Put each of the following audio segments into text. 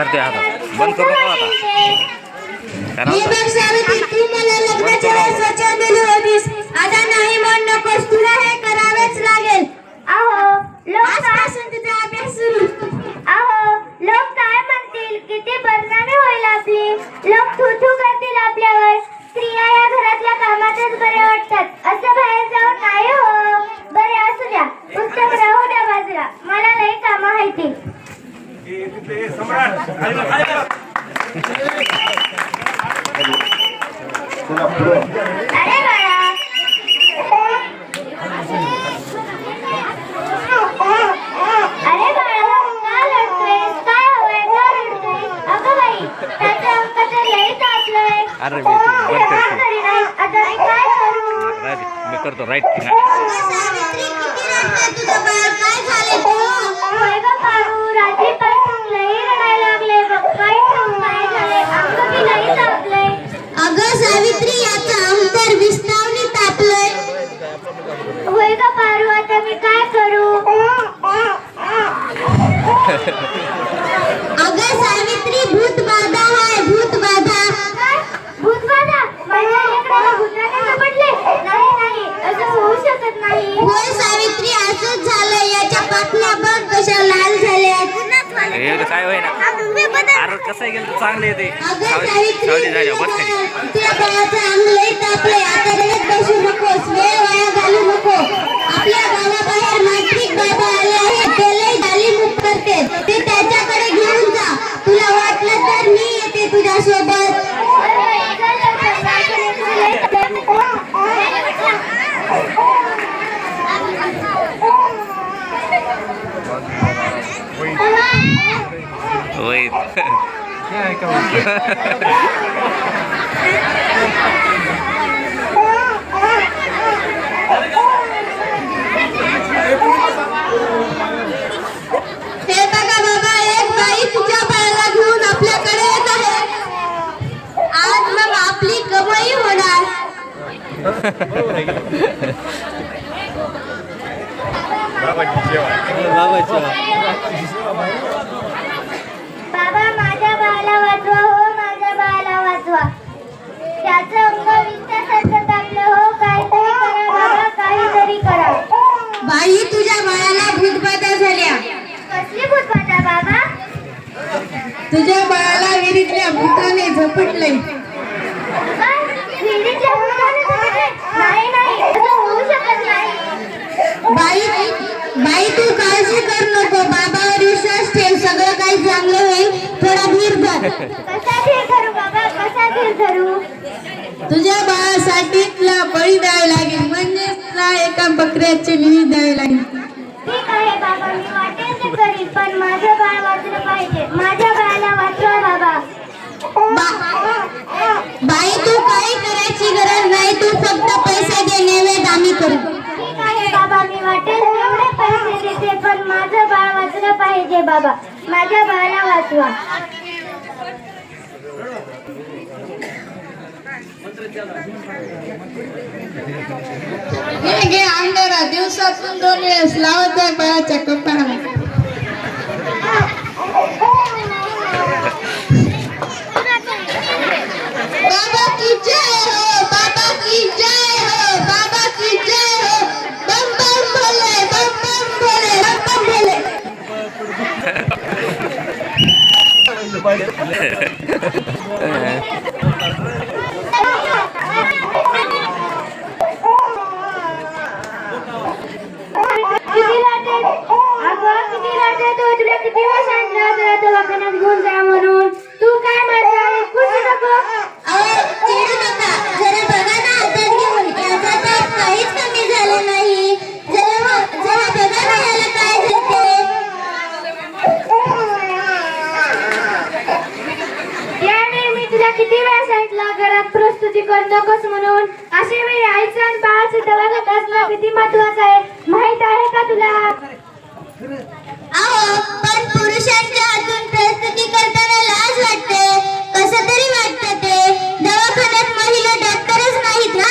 धरते हातात बंद करू नका आता. आता. लग्नाच्या आता नाही म्हण नकोस तुला हे करावेच लागेल अहो लोक आजपासून तुझा अभ्यास सुरू अहो लोक काय म्हणतील किती बदनामी होईल आपली लोक थू थू करतील आपल्यावर स्त्रिया या घरातल्या कामातच बऱ्या वाटतात असं बाहेर जाऊन नाही हो बरे असू द्या पुस्तक राहू द्या बाजूला मला लई कामं आहे ती अरे बाळा अरे बाळा का रडतोयस काय हवंय का रडतोय अगं बाई त्याचं अंक तर लई तापलंय. अरे मी. मी करतो राईट सावित्री किती रडतंय तुझं बाळ काय झाले होय गं पारू रात्रीपासून लई रडायला लागले बघ काय सांगू काय झाले अंक की लई तापलंय अगं सावित्री याचं अंतर विस्तावनी तापलंय होय गं पारू आता मी काय करू अगं सावित्री भूत बाधा आहे भूत बाधा काय भूतबाधा माझ्या लेकराला भूताने झपटले नाही नाही असं होऊ शकत नाही होय सावित्री असंच झालं याच्या पापण्या बघ कशा लाल झाल्या हे काय होईना. अरे कसं गेलं? चांगलं येते सावली बस खाली होय हे बघा बाबा एक बाई तुझ्या बाळाला घेऊन आपल्याकडे येत आहे. आज मग आपली कमाई होणार. बाबा माझ्या बाळाला वाचवा हो माझ्या बाळाला वाचवा. त्याचं अंग विस्तासारखं तापलं हो काहीतरी करा बाबा काहीतरी करा. बाई तुझ्या बाळाला भूतबाधा झाल्या. कसली भूतबाधा बाबा? तुझ्या बाळाला विहिरीतल्या भूताने झपटले? विहिरीतल्या भूताने झपटले? नाही नाही असं होऊ शकत नाही. बाई तू काळजी कर नको. बाबावर विश्वास ठेव. सगळं काही चांगलं होईल. थोडा धीर धर. कसा धीर धरू बाबा? कसा धीर धरू? तुझ्या बाळासाठी तुला बळी द्यावी लागेल. म्हणजे तुला एका बकऱ्याची विधी द्यावी लागेल. ठीक आहे बाबा मी बाबा माझ्या बाळाला वाचवा. हे घे अंगारा दिवसातून दोन वेळेस लावत जाय बाळाच्या कपाळाला किती लाटे तुझी करू नकोस म्हणून. असे वेळी आईचा आणि बाळाचा दवा असणं किती महत्वाचं आहे. माहीत आहे का तुला? पण पुरुषांच्या लाज वाटते. कसं तरी महिला डॉक्टरच ना.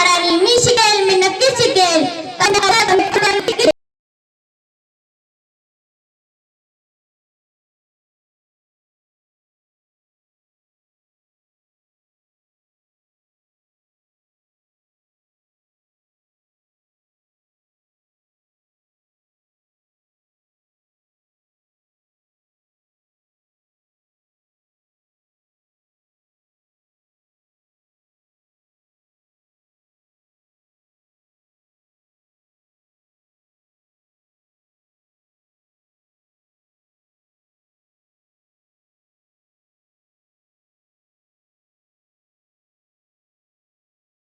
अडाणी मी शिकेल मी नक्कीच शिकेल.